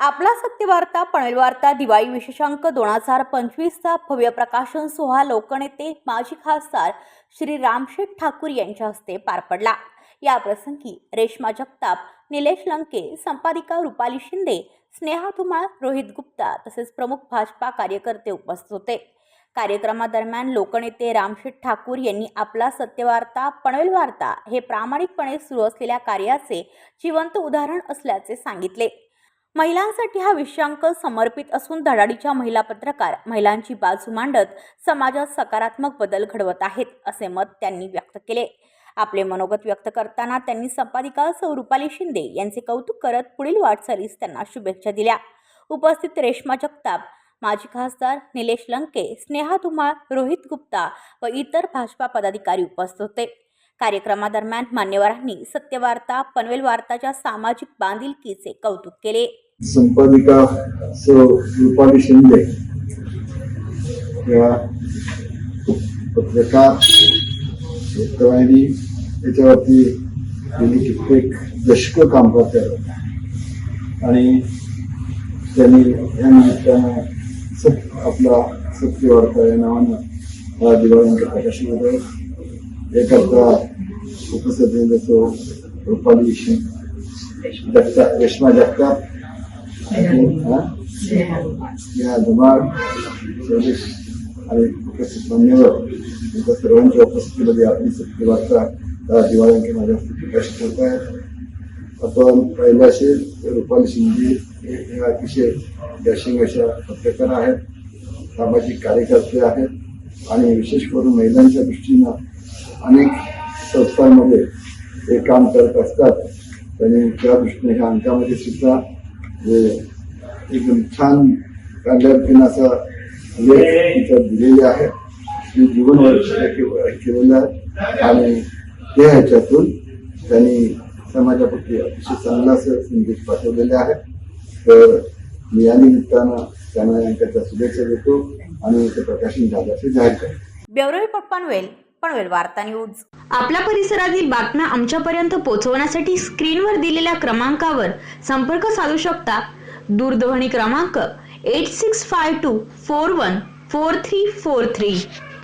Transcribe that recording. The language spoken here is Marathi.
आपला सत्यवार्ता पनवेल वार्ता दिवाळी विशेषांक दोन हजार पंचवीसचा भव्य प्रकाशन सोहळा लोकनेते माजी खासदार श्री रामशेठ ठाकूर यांच्या हस्ते पार पडला. या प्रसंगी रेश्मा जगताप निलेश लंके संपादिका रुपाली शिंदे स्नेहा धुमाळ रोहित गुप्ता तसेच प्रमुख भाजपा कार्यकर्ते उपस्थित होते. कार्यक्रमादरम्यान लोकनेते रामशेठ ठाकूर यांनी आपला सत्यवार्ता पनवेल वार्ता हे प्रामाणिकपणे सुरू असलेल्या कार्याचे जिवंत उदाहरण असल्याचे सांगितले. महिलांसाठी हा विषयांक समर्पित असून धडाडीच्या महिला पत्रकार महिलांची बाजू मांडत समाजात सकारात्मक बदल घडवत आहेत असे मत त्यांनी व्यक्त केले. आपले मनोगत व्यक्त करताना त्यांनी संपादिका सौ रुपाली शिंदे यांचे कौतुक करत पुढील वाटचालीस त्यांना शुभेच्छा दिल्या. उपस्थित रेश्मा जगताप माजी खासदार निलेश लंके स्नेहा धुमाळ रोहित गुप्ता व इतर भाजपा पदाधिकारी उपस्थित होते. कार्यक्रमादरम्यान मान्यवरांनी सत्यवार्ता पनवेल वार्ताच्या सामाजिक बांधिलकीचे कौतुक केले. संपादिका रुपाली शिंदे या पत्रकार वृत्तवाहिनी याच्यावरती गेली कित्येक दशकं काम करतात. आणि त्यांनी या निमित्तानं सत आपला सत्यवार्ता या नावानं हा दिवाळींचा प्रकाशन होतो. याकरता उपस्थित सौ रुपाली शिंदे जगताप रेश्मा जगताप हा? या धुमाळ आणि उपस्थित मान्यवर तुमच्या सर्वांच्या उपस्थितीमध्ये आपली सत्य वार्ता या माझ्या हस्ते प्रकाशित होत आहे? आपण पाहिलं असेल रुपाली शिंदे हे अतिशय डॅशिंग अशा पत्रकार आहेत सामाजिक कार्यकर्ते आहेत आणि विशेष करून महिलांच्या दृष्टीनं अनेक संस्थांमध्ये ते काम करत असतात. आणि त्या दृष्टीने ह्या अंकामध्ये सुद्धा जे एकदम छान कांद्यातीन असा दिलेले आहे. ते जीवन केलेलं आहे आणि ते ह्याच्यातून त्यांनी समाजाप्रती अतिशय चांगला असं संदेश पाठवलेले आहेत तर मी या निमित्तानं त्यांना या अंकाच्या शुभेच्छा देतो आणि ते प्रकाशन झाल्याचे जाहीर करतो. ब्युरो रिपोर्ट पनवेल पनवेल वार्ता न्यूज. आपल्या परिसरातील बातम्या आमच्यापर्यंत पोहोचवण्यासाठी स्क्रीनवर दिलेल्या क्रमांकावर संपर्क साधू शकता. दूरध्वनी क्रमांक 8652 414343.